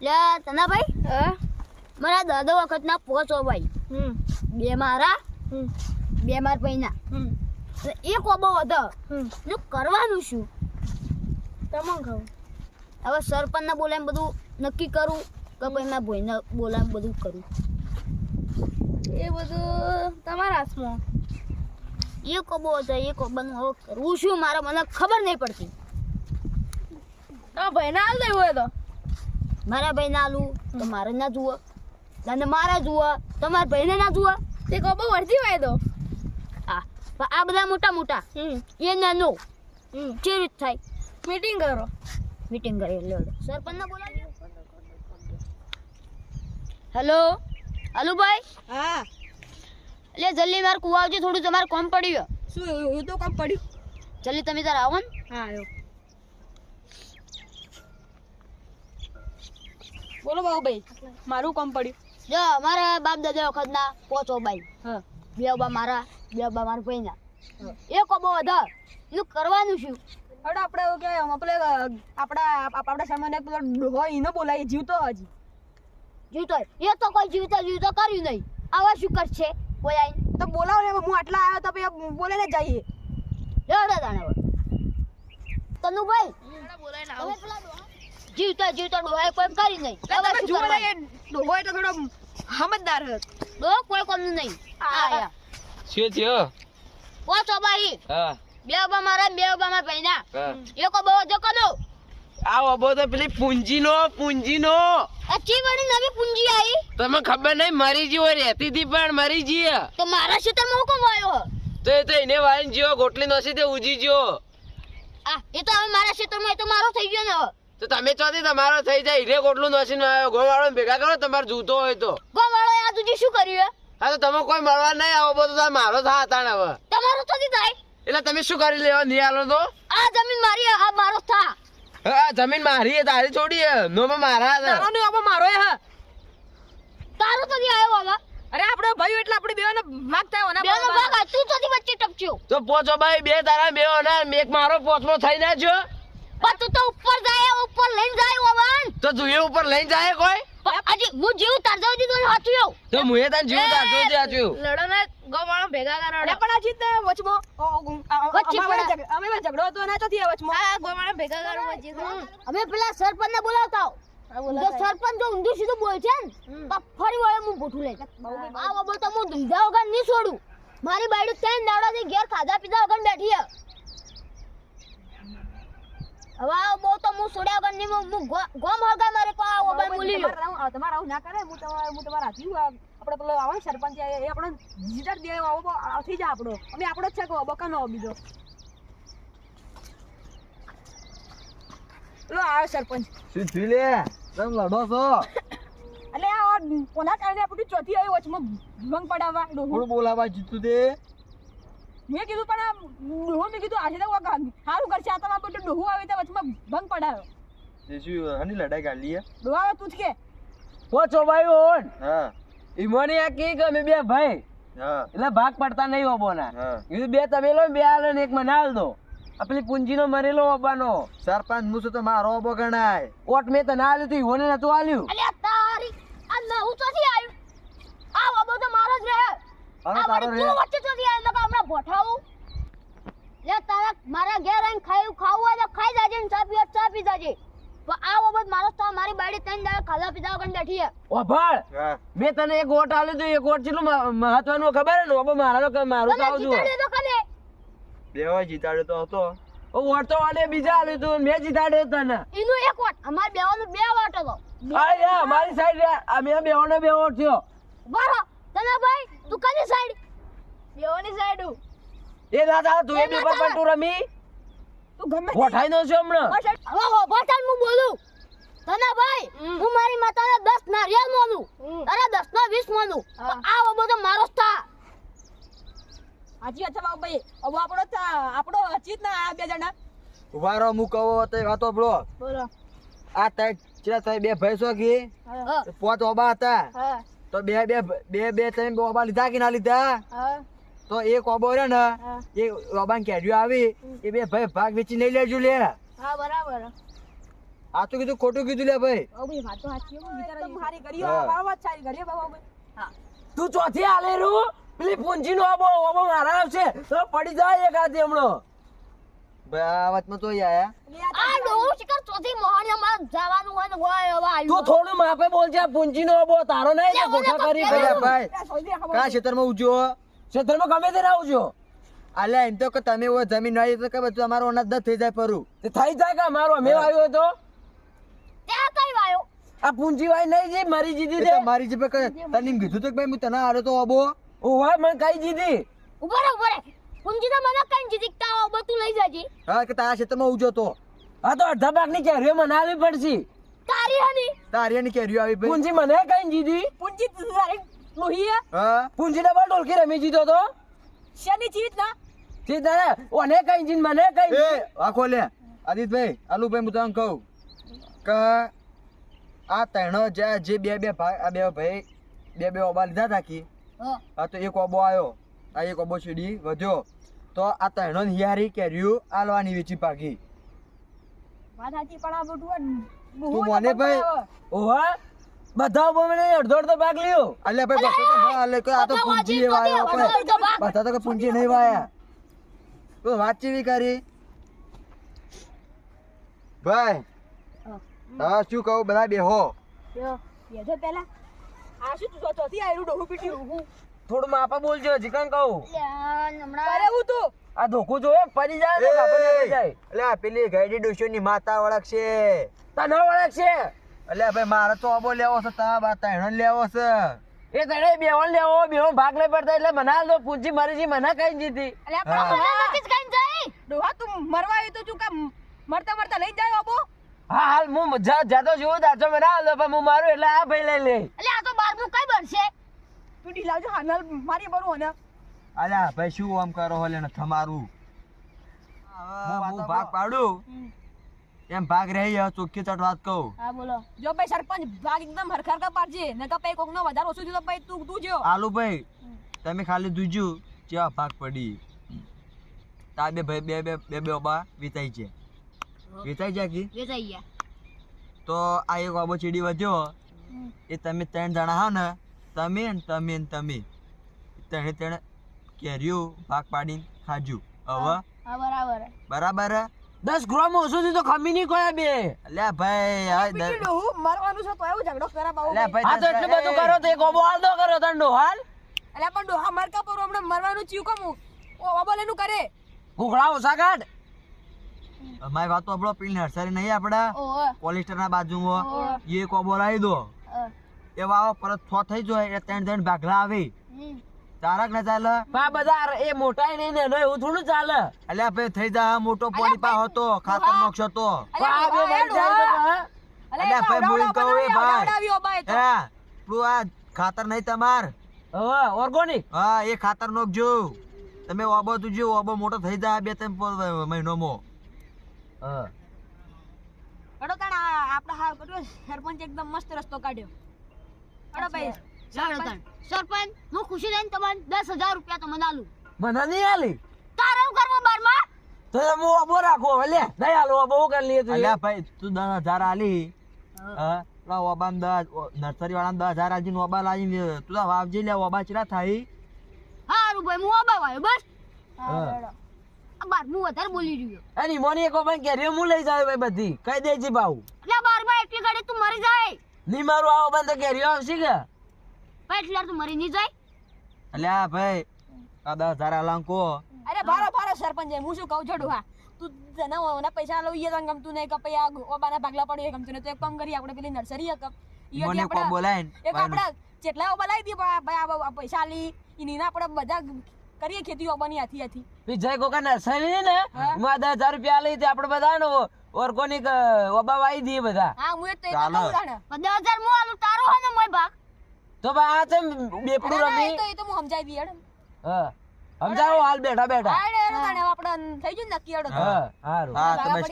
લે તના ભાઈ હા? મારા દાદા વખતના પોચો ભાઈ. હમ. બે મારા હમ. બે માર પૈના હમ. એક ઓબો વધો હમ. નું કરવાનું શું? તમને ખાવ હવે સરપંચને બોલાવીને બધું નક્કી કરું કે ભાઈ મેં ભાઈને બોલાવીને બધું કરું. એ બધું તમારા હાથમાં. એક ઓબો હતો એક ઓબાનું હવે કરવું શું? મારે મને ખબર નહીં પડતી. તો ભાઈને હાલ દેવું હોય તો. મારા ભાઈ ના આલું તો મારે ના જુઓ. અને મારા જુઓ તમારા ભાઈને ના જુઓ. તે કહો બહુ હોય તો. હા આ બધા મોટા મોટા. એ નાનો. જે રીત થાય. મીટિંગ કરો. મીટિંગ કરી લે સરપંચને બોલાવી હેલો? હલો ભાઈ? હા. એટલે જલ્દી મારે કુવા આવજો થોડું તમારે કોમ પડ્યું. શું એવું તો કામ પડ્યું. જલ્દી તમે તાર આવો ને. હા આવ્યો બોલો બાબુભાઈ મારું કામ પડ્યું. જો મારા બાપ દાદા વખતના પોચો ભાઈ હા. બે બા મારા બે બા મારા ભાઈના. એ કોબો વધા એનું કરવાનું શું? હવે આપણે એવું કે આપણે આપણા આપણા સામાન્ય પેલો હોય ઈને બોલાય જીવતો હજી. જીવતો એ તો કોઈ જીવતો જીવતો કર્યું નહીં. આવા શું કરશે? કોઈ આઈને તો બોલાવો ને હું આટલા આવ્યો તો પછી બોલે ને જઈએ. લેવડા દાણે તનુભાઈ તમે પેલા ડોહા- જીવતા જીવતા ડોહાએ કોઈ કરી નહીં. તમે જુઓ ને એ ડોહો તો થોડો સમજદાર છે ડો કોઈ કોમ નહીં. આ- આયા શું થયો? પોચો ભાઈ હા. બે ઓબા મારા બે ઓબા મારા ભાઈના હા. એક ઓબો જો કનો? આ ઓબો તો પેલી પૂંજીનો પૂંજીનો. અચ્છી વળી નવી પૂંજી આવી? તમે ખબર નહીં મરી જીવો રહેતી હતી પણ મરી જી તો મારા ક્ષેત્રમાં હુકમ આવ્યો તો એ તો એને વાઈન જીવો ગોટલી નસી તે ઉજી જીવો. આ એ તો હવે મારા ક્ષેત્રમાં એ તો મારો થઈ ગયો ને હવે. તો તમે ચોથી તમારો થઈ જાય હીરે ગોટલું નસીન આવ્યો. ગોવાળો ભેગા કરો તમારે જૂતો હોય તો. ગોવાળો આ સુધી શું કર્યું હે? હા તો તમે કોઈ મળવા નહીં આવો બધો તો મારો થા હતા ને હવે. તમારો તો નહીં થાય. એટલે તમે શું કરી લેવા નહીં આલો તો? આ જમીન મારી આ મારો થા. હા જમીન મારી હે તારી છોડી હે. નો માં મારા તારો ને બાબા મારો એ હા. તારું તો નહીં આવ્યો હવે. અરે આપણે ભાઈ એટલે આપણે બેઓને માગતા હોય બેનો ભાગ તું તો નહીં વચ્ચે ટપચ્યો. તો પોચો ભાઈ બે તારા બે મેક એક મારો પોચમો થઈ ના જો. પણ તું તો ઉપર જાય ઉપર લઈને જાય ઓવન તો તું ઉપર લઈને જાય કોઈ? અજી હું જીવ તાર દીધો ને તો મુએ તને જીવ તાજો જ આચ્યું લડો ને ગોવાળો ભેગા કરાવડે. પણ આ જીત વચમો વચ્ચે પડે. અમે ઝઘડો હતો ના ચોથી વચમો. હા ગોવાળો ભેગા કરવા જીત અમે પેલા સરપંચ ને બોલાવતા આવો. જો સરપંચ જો ઊંધું સીધું બોલ છે ને તો ફરી વળે હું ભૂઠું લઈ આ બાબો તો હું ધંધા વગર નહીં છોડું. મારી બાયડી ત્રણ દાડાથી ઘેર ખાધા પીધા વગર બેઠી હે હવે બહુ તો હું છોડ્યા વગર નહીં હું- હું ગોમ હળગા મારે કો આ ઓબાઈ બોલી લ્યો. તમારે આવું ના કરે હું તમારે હું તમારા હાથી આપણે પેલો આવે ને સરપંચ એ એ આપણે જીતાડ દે આવો આવો થઈ જાય આપણો. અમે આપણો જ છે કહો બકા નો બીજો. લો આવે સરપંચ. શું થયું લે? તમે લડો છો? એટલે આ કોના કારણે આપણું ચોથી આવી વચમાં ભંગ પડાવવા ડોહું બોલાવા જીતું તે? મેં કીધું પણ આ ડોહો મેં કીધું આજે તો સારું કરશે આ તમારે બધું ડોહો આવે તો વચમાં ભંગ પડાયો. એ હની લડાઈ કાઢી હે? ડોહા આવે તું જ કે. પોચો ભાઈ ઓન હા. ઈમોને આ કે ગમે બે ભાઈ. હા. એટલે ભાગ પડતા નહીં ઓબોના હા. કીધું બે તમે લો બે આલો ને એક મને આલ દો. આ પેલી પૂંજીનો મરેલો ઓબાનો સરપંચ હું છું તો મારો ઓબો ગણાય. ઓટ મેં તને આલ્યું તું હોને નતું આલ્યું અલ્યા તારી આ નવું તો આવ્યું આ બાબો તો મારો જ રહે હવે આ તારો રે. વચ્ચે ચોથી આવ્યો તો હમણાં ભોઠાવું. લે તારા મારા ઘેર આવીને ખાયું ખાવું હોય તો ખાઈ જાજે ને ચા પીવા ચા પી જાજે. પણ આ બાબત મારો તો મારી બાયડી ત્રણ દાડા ખાધા પીધા વગર બેઠી હે ઓભાળ હા. મેં તને એક ઓટ આલ્યું તું એક ઓટ કેટલું મહત્વનું ખબર હે ને? ઓબો મારાનો કે મારું તો આવજો તો કને દેવા જીતાડ્યો તો હતો. ઓ ઓટ બીજા આલ્યું તું મેં જીતાડ્યો તને. એનું એક વોટ અમાર બેવાનું બે વોટ હતો. આ અમારી સાઈડ રે આ મેં બેવાનો બે વોટ થયો. બરો તને ભાઈ તું કદી સાઈડ બેઓની સાઈડ એ દાદા તું એ પેપર પર. તું રમી. તું ગમે ગોઠાઈ નો છે હમણાં. હવે હો ભાષણ હું બોલું. તને ભાઈ હું મારી માતાને 10 નારિયેળ માનું અરે 10 નો 20 માનું આ બાબો તો મારો થા. હાજી અચ્છા બાબુ ભાઈ. હવે આપણો તા- આપણો અચિત ના આ બે જણા. વારો હું કહો તો હતો બ્રો બોલો. આ તાઈ ચિરા તાઈ બે ભાઈ છો કે. પોત ઓબા હતા. હા. તો બે બે બે બે ત્રણ બે લીધા કે ના લીધા? તો એ કોબો રે ને એ ઓબાન કેડ્યું આવી એ બે ભાઈ ભાગ વેચી નહીં લેજો લે. હા બરાબર. આ તો કીધું ખોટું કીધું લે ભાઈ. તો ચોથી આલે રૂ? પેલી પૂંજી નો આબો આબો મારા આવશે. તો પડી જાય એક હાથે હમણો. ભાઈ આ વાતમાં તો આયા એટલે આ આ ડોહું શિકાર ચોથી મોહણીયામાં જવાનું હોય ને હોય હવે તું થોડું માપે બોલજે આ પૂંજી તારો નહીં ને ગોઠા કરી ભાઈ. ભાઈ આ સોયલી ખબર કા ખેતરમાં ઉજો ક્ષેત્રમાં ગમે તે રહું છો અલ્યા એમ તો કે તમે જમીન વાળી તો કે બધું અમારો અનાજ દસ થઈ જાય પરું. તે થઈ જાય કે અમારો? અમે આવ્યો તો? ત્યાં કઈ વાયો. આ પૂંજી વાય નહીં જી મારી જીધી મારી જીભે કે તને એમ કીધું તો કે ભાઈ હું તને હારો તો અબો ઓવા મને કઈ જીધી. ઊભો રે ઊભો રે પૂંજી તો મને કઈ જીતીકતા હો તું લઈ જાજી. હા કે તારા ક્ષેત્રમાં ઉજો તો. આ તો અડધા ભાગની કેરીઓ મને આવી પડશે. તારી હની? તારિયાની કેરીઓ આવી ભાઈ પૂંજી મને કઈ જીધી પૂંજી તારી લોહી હા. પૂંજી ડબલ ઢોલકી રમી જીધો તો. શેની ચીજ ના? જીત ના ઓને કઈ જીન મને કઈ એ આખો લે. આદિતભાઈ આલુભાઈ હું તને કહું કે આ ત્રણો જે જે બે બે ભાઈ આ બે ભાઈ બે બે ઓબા લીધા હતા કી હા. આ તો એક ઓબો આવ્યો આ એક ઓબો સીડી વધ્યો. તો આ ત્રણો ની હિયારી કેર્યું આલવાની વેચી પાકી. વાત સાચી પણ આ બધું તું મને ભાઈ. ઓવા બધા મને અડધો અડધો ભાગ લ્યો. અલે ભાઈ બસો તો ના અલે કે આ તો પૂંજી એ વાયો બધા તો કે પૂંજી નહીં વાયા. તો વાત ચેવી કરી? ભાઈ હા. શું કહું બધા બેહો. બેઠો પેલા આ શું તું ચોથી આયરું ડોહું પીટ્યું? થોડું માપા બોલજો જીકન કહું. હમણાં અરે હું તું? આ ધોકું જોયે પડી જાય ને કાપડ નીકળી જાય. અલ્યા પેલી ગાઈડી ડોશીની માતા વળગશે તને ઓળખ છે એટલે ભાઈ મારે તો અબો લેવો છે તા બા ત્રણ લેવો છે. એ તને બેવો લેવો બેવો ભાગ નહીં પડતા એટલે મને દો પૂંજી મરી જી મને કઈ જીતી. એટલે હા. મને નથી કઈ જાય. ડોહા તું મરવા આવી તો તું કે મરતા મરતા લઈ જાય અબો હા હાલ હું મજા જાતો જોઉં દાજો મને હાલ પણ હું મારું એટલે આ ભાઈ લઈ લે. એટલે આ તો બારમું કઈ બનશે? તું ઢીલાવજો હાલ મારી બરું અને. અલ્યા ભાઈ શું આમ કરો ને તમારું? હું ભાગ પાડું? એમ ભાગ રહી ચોખ્ખી ચટ વાત કહું. હા બોલો. જો ભાઈ સરપંચ ભાગ એકદમ હરખર કા પાડજે ને તો ભાઈ કોકનો વધારે ઓછું થયું તો પછી તું તું જો. આલુ ભાઈ તમે ખાલી દૂજો કેવા ભાગ પડી. તા બે ભાઈ બે બે બે બે ઓબા વિતાઈ છે વિતાઈ જાય કી? વેચાઈ ગયા. તો આ એક ઓબો ચીડી વધ્યો. એ તમે ત્રણ જણા હો ને તમે ને તમે ને તમે. ત્રણે ત્રણ કેરીઓ ભાગ પાડીને ખાજુ હવે? બરાબર. બરાબર? દસ ગ્રામ ઓછું થી તો ખમી નહીં કોઈ બે. અલ્યા ભાઈ ડોહું મરવાનું છે તો એવું ઝઘડો કરા બાબુ અલ્યા ભાઈ. હા તો એટલું બધું કરો તો એક ઓબો હાલ દો કરો તંડો હાલ. અલ્યા પણ ડોહા મરકા પર હમણાં મરવાનું ચીવ કમ ઓ અબોલેનું કરે. ઘોઘડા ઓછા કાઢ અમારી વાત તો આપણો પેલી નર્સરી નહીં આપડા? પોલિસ્ટર ના બાજુમાં. એ કોબો લાવી દો. હા. એવા પરત છ થઈ જાય એટલે ત્રણ ત્રણ ભાગલા આવે. તારક ના ચાલે? પા બધા એ મોટા નહીં ને એનો એવું થોડું ચાલે. અલ્યા ભાઈ થઈ જા મોટો પાણી પા હતો ખાતર નોખશો તો. અલ્યા ભાઈ બોલીને કહું એ ભાઈ હા તો આ ખાતર નહીં તમાર. હવે ઓર્ગોનિક હા એ ખાતર નોખજો. તમે ઓબો તુજો ઓબો મોટો થઈ જાય બે ત્રણ મહિનો મહિનોમાં. હા. અડો તાણ આ આપડા હાર કર્યો સરપંચ એકદમ મસ્ત રસ્તો કાઢ્યો. અડો ભાઈ. સરપંચ હું ખુશી લઈને તમને દસ હજાર રૂપિયા તમને આલું મને નહીં આલી. તારે હું કરવું બારમાં? તો હું ઓબો રાખો. લે નહીં હાલો ઓબો હું કરી લઈએ તું. અલ્યા ભાઈ તું દસ હજાર આલી. હા. ઓબામ દસ નર્સરી વાળા દસ હજાર આજી ઓબા લાવી તું વાવજી લે ઓબા ચલા થાય? હારું ભાઈ હું આબા વાયો બસ. બાર બારમું વધારે બોલી રહ્યો. એની મોની એક ઓપન કેરીઓ હું લઈ જાય ભાઈ બધી. કઈ દેજે ભાવ. એટલે બારમાં એટલી ઘડી તું મરી જાય. નહીં મારું આવો બંધ ઘેરી આવશે કે. એટલી તું મરી નહીં જાય. અલ્યા ભાઈ આ દસ હજાર લાંકો અરે ભારો ભારો સરપંચ હું શું કહું છોડું હા. તું તને ઓના પૈસા લઉં ઈએ તને ગમતું નહીં કપ આ ઓબાના ભાગલા પડ્યું એ ગમતું નહીં તો એક કામ કરી આપણે પેલી નર્સરી એક મને કો બોલાય એક આપણે જેટલા ઓબા લાવી દઈએ ભાઈ આ- આ પૈસા લી ના આપણે બધા કરીએ ખેતી ઓબાની હાથી હાથી વિજય કોકા નર્સરી ને હા. માં દસ હજાર રૂપિયા લઈ તે આપણે બધા ઓર્ગોનિક ઓબા વાઈ દઈએ બધા. હા હું તો એ તો ચાલો. કહું તાણે. પણ દસ હજાર હું આલું તારો હોય ને મોય ભાગ. તો ભાઈ આ છે બેપડું રમી. તો એ તો હું સમજાવી દઈએ હા સમજાવો હાલ બેઠા બેઠા. આપણે થઈ ગયું ને નક્કી. હા હા તો બસ.